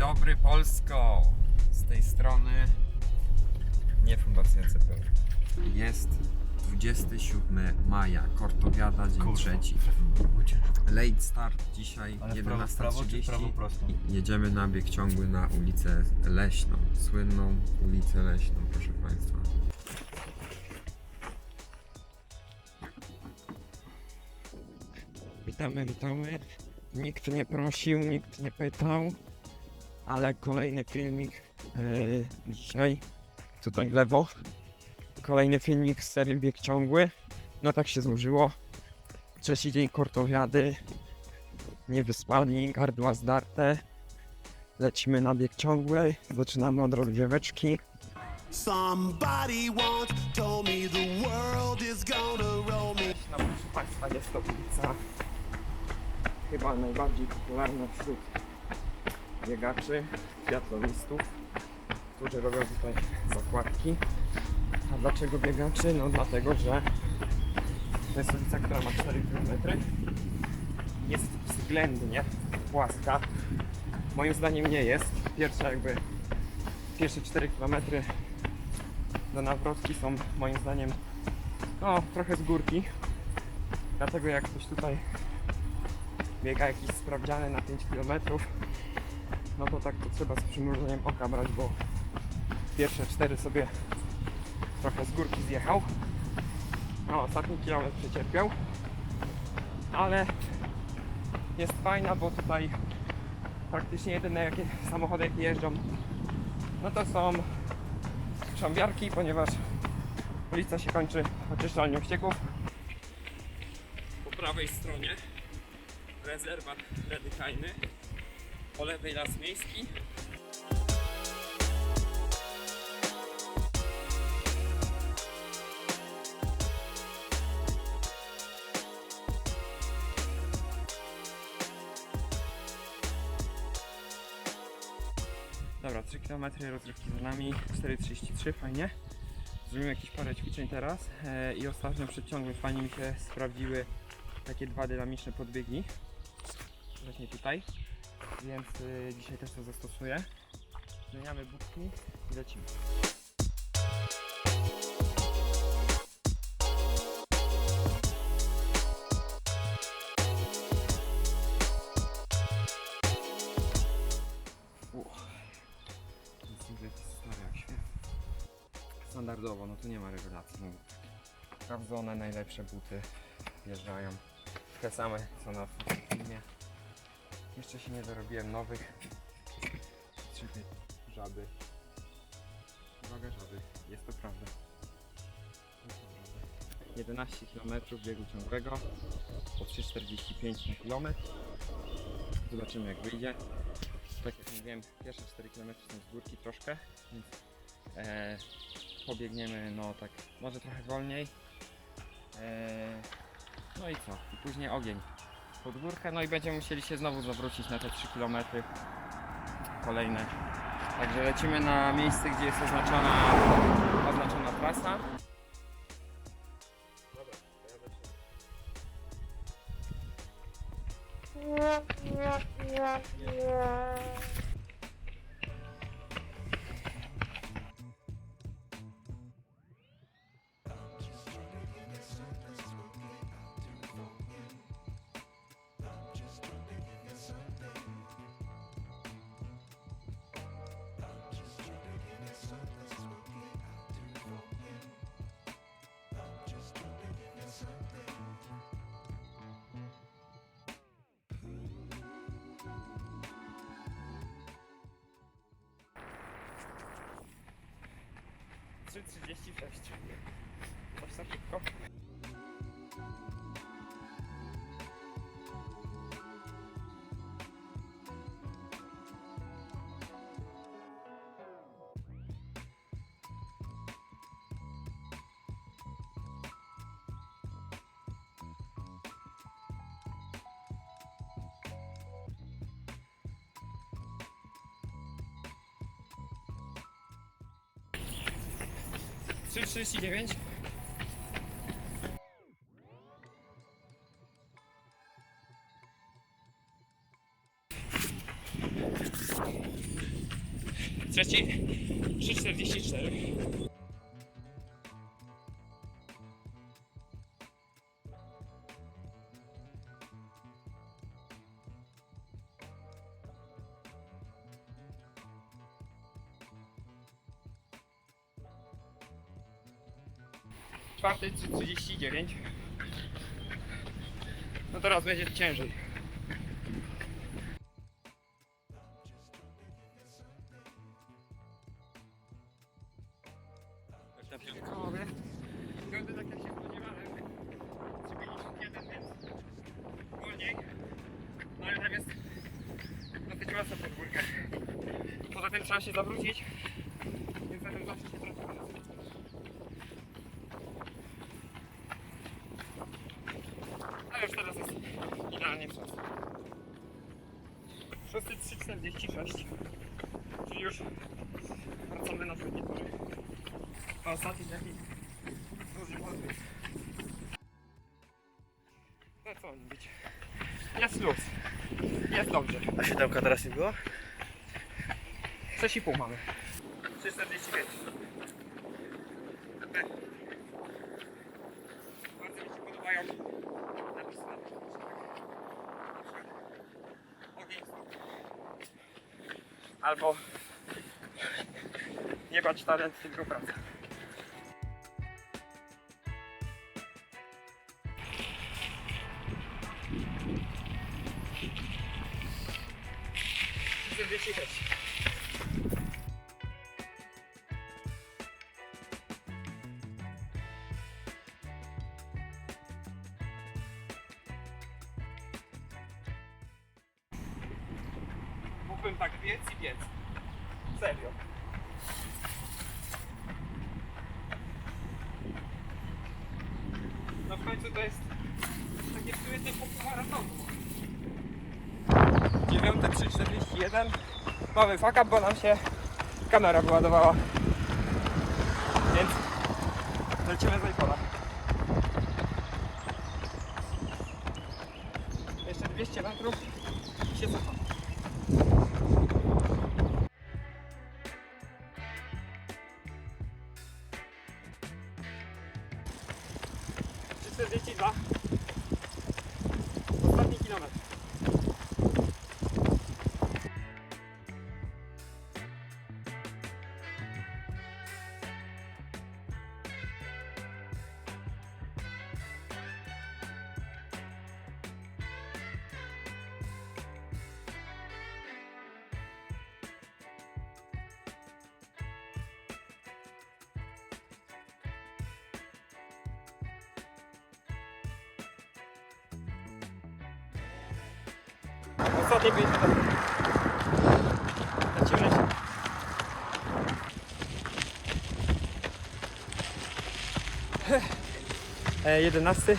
dobry Polsko! Z tej strony nie Fundacja CPR. Jest 27 maja, Kortowiada, dzień trzeci. Late start dzisiaj Ale w prawo- w prawo czy w prawo 11.30. prosto? I Jedziemy na bieg ciągły na ulicę Leśną, słynną ulicę Leśną, proszę Państwa. Witamy, witamy. Nikt nie prosił, nikt nie pytał, ale kolejny filmik yy, dzisiaj. Tutaj w lewo. Kolejny filmik z serii Bieg Ciągły. No tak się złożyło. Trzeci dzień kortowiady. Niewyspani, gardła zdarte. Lecimy na bieg ciągły. Zaczynamy od rozgrzeweczki. Somebody once told me the world is gonna roll me. No proszę Państwa, jest to ulica chyba najbardziej popularna wśród biegaczy, triatlonistów, którzy robią tutaj zakładki. A dlaczego biegaczy? No dlatego, że to jest ulica, która ma 4 km. Jest względnie płaska. Moim zdaniem nie jest. Pierwsze jakby pierwsze 4 km do nawrotki są moim zdaniem no trochę z górki. Dlatego jak ktoś tutaj biega jakiś sprawdziany na 5 km, no to tak to trzeba z przymrużeniem oka brać, bo pierwsze 4 sobie trochę z górki zjechał. No, ostatni kilometr przecierpiał. Ale jest fajna, bo tutaj praktycznie jedyne jakie samochody jakie jeżdżą, no to są szambiarki, ponieważ ulica się kończy oczyszczalnią ścieków. Po prawej stronie rezerwat redykajny, po lewej las miejski. Dobra, 3 km rozrywki za nami, 4,33, fajnie. Zrobimy jakieś parę ćwiczeń teraz e, i ostatnio przed ciągłym fajnie mi się sprawdziły takie dwa dynamiczne podbiegi. Właśnie tutaj, więc y, dzisiaj też to zastosuję. Zmieniamy budki i lecimy. Jak świat. Standardowo, no tu nie ma rewelacji. No. Sprawdzone, najlepsze buty wjeżdżają. Te same co na filmie. Jeszcze się nie dorobiłem nowych. Trzypy żaby. Uwaga żaby, jest to prawda. Jest to prawda. 11 km biegu ciągłego po 3,45 na kilometr. Zobaczymy jak wyjdzie. Tak jak mówiłem, pierwsze 4 km są z górki troszkę, więc e, pobiegniemy no tak może trochę wolniej. E, no i co? I później ogień pod górkę, no i będziemy musieli się znowu zawrócić na te 3 km kolejne. Także lecimy na miejsce, gdzie jest oznaczona, oznaczona trasa. Yeah. 3,36. Coś tak szybko. Trzy trzydzieści dziewięć. Trzeci 3,44. Czwarty 3,39. No teraz będzie ciężej. Ciekawe. Wygląda tak jak się spodziewałem. 3,51 więc wolniej. No ale tam jest dosyć mocno podwórkę. Poza tym trzeba się zawrócić. 6.46 Czyli już wracamy na drugi pory A ostatni taki duży ładny No co on być Jest luz. Jest dobrze. A siódemka teraz nie było? 6,5 mamy. 345 Albo nie bać talent, tylko praca. Mógłbym tak biec i biec. Serio. No w końcu to jest takie w sumie tempo maratonu. 9.341 Mamy fuck up, bo nam się kamera wyładowała. Więc lecimy z iPhone'a. 42. Ostatni kilometr. Ostatnie 5 minut. Lecimy, lecimy. E, 11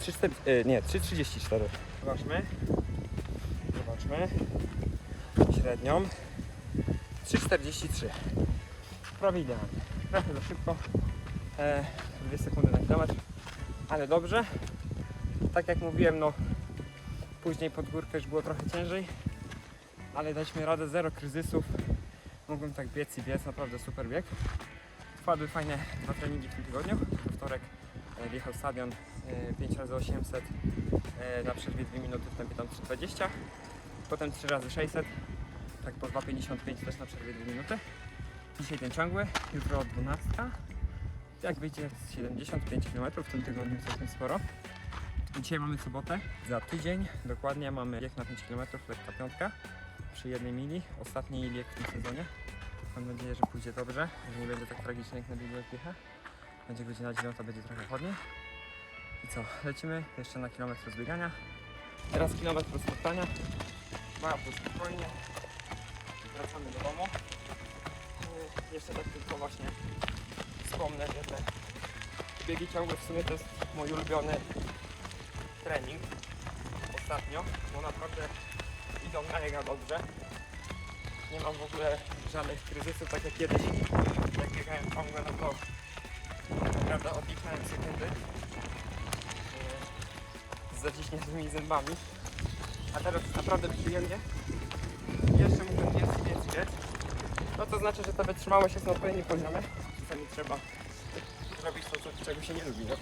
3, 4, e, nie, 3,34 Zobaczmy. Zobaczmy. Średnią. 3,43 Prawie idealnie. Trochę za szybko. E, 2 sekundy na kilometr. Ale dobrze. Tak jak mówiłem, no Później pod górkę już było trochę ciężej, ale daliśmy radę, zero kryzysów. Mogłem tak biec i biec, naprawdę super bieg. Wpadły fajne dwa treningi w tym tygodniu. We wtorek e, wjechał stadion e, 5 razy 800 e, na przerwie 2 minuty w tempie tam 320. Potem 3 razy 600, tak po 2,55 też na przerwie 2 minuty. Dzisiaj ten ciągły, jutro 12. Jak wyjdzie z 75 km w tym tygodniu całkiem sporo. Dzisiaj mamy sobotę. Za tydzień dokładnie mamy bieg na 5 km, lekka piątka przy jednej mili. Ostatni bieg w tym sezonie. Mam nadzieję, że pójdzie dobrze, że nie będzie tak tragicznie jak na Biegu Picha. Będzie godzina 9, będzie trochę chłodniej. I co, lecimy jeszcze na kilometr rozbiegania. Teraz kilometr rozpoczynania. Bardzo spokojnie. Wracamy do domu. Yy, Jeszcze tak tylko właśnie wspomnę, że te biegi ciągłe w sumie to jest mój ulubiony trening ostatnio, bo naprawdę idą mega dobrze. Nie mam w ogóle żadnych kryzysów, tak jak kiedyś, jak biegałem ciągle, no to prawda odlichnąłem sekundy yy, z zaciśniętymi zębami. A teraz naprawdę przyjemnie. Jeszcze mógłbym biec, biec, biec. No to znaczy, że ta wytrzymałość jest na odpowiednim poziomie. Czasami trzeba zrobić to, czego się nie lubi, no.